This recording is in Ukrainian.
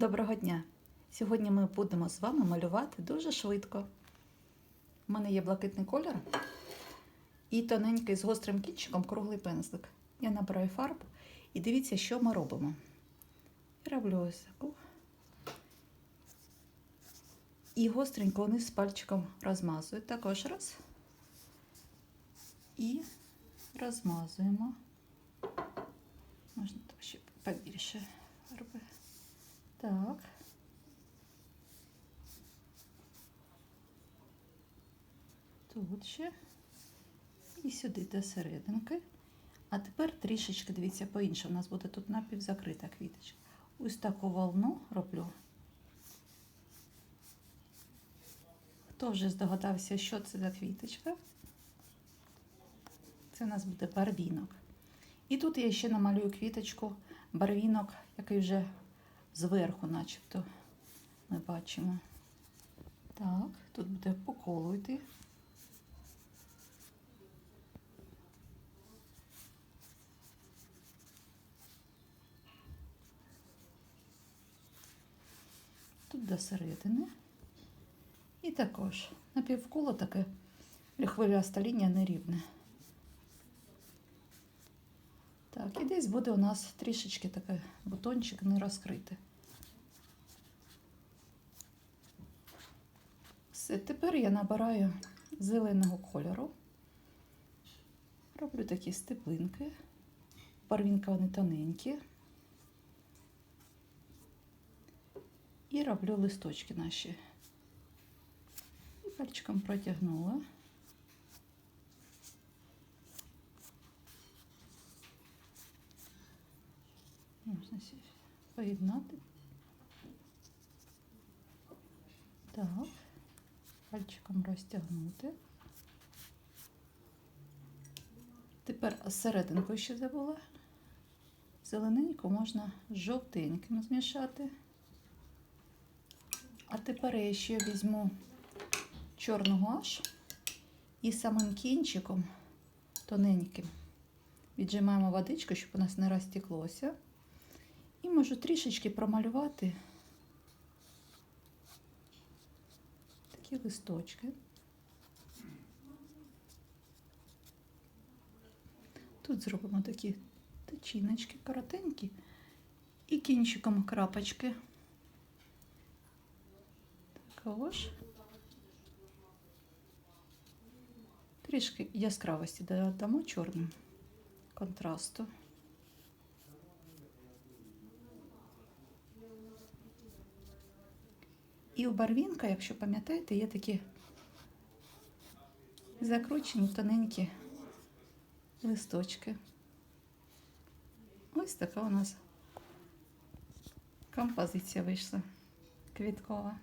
Доброго дня! Сьогодні ми будемо з вами малювати дуже швидко. У мене є блакитний колір і тоненький з гострим кінчиком круглий пензлик. Я набираю фарбу і дивіться, що ми робимо. Роблю ось таку. І гостренько вниз пальчиком розмазую. Також раз. І розмазуємо. Можна ще побільше робити. Так. Тут ще. І сюди до серединки. А тепер трішечки, дивіться, по-інше. У нас буде тут напівзакрита квіточка. Ось таку волну роблю. Хто вже здогадався, що це за квіточка? Це у нас буде барвінок. І тут я ще намалюю квіточку, барвінок, який вже зверху, начебто, ми бачимо. Так, тут буде по колу йти. Тут до середини. І також напівколо таке хвиляста лінія нерівне. Так, і десь буде у нас трішечки такий бутончик не розкритий. Все, тепер я набираю зеленого кольору. Роблю такі стеблинки. Барвінка вони тоненькі. І роблю листочки наші. І пальчиком протягнула. Можна поєднати. Так, пальчиком розтягнути. Тепер серединку ще забула. Зелененьку можна з жовтеньким змішати. А тепер я ще візьму чорного аж і самим кінчиком тоненьким віджимаємо водичку, щоб у нас не розтеклося. І можу трішечки промалювати такі листочки. Тут зробимо такі тичиночки коротенькі і кінчиком крапочки. Також трішки яскравості додамо чорним контрасту. І у барвінка, якщо пам'ятаєте, є такі закручені тоненькі листочки. Ось така у нас композиція вийшла квіткова.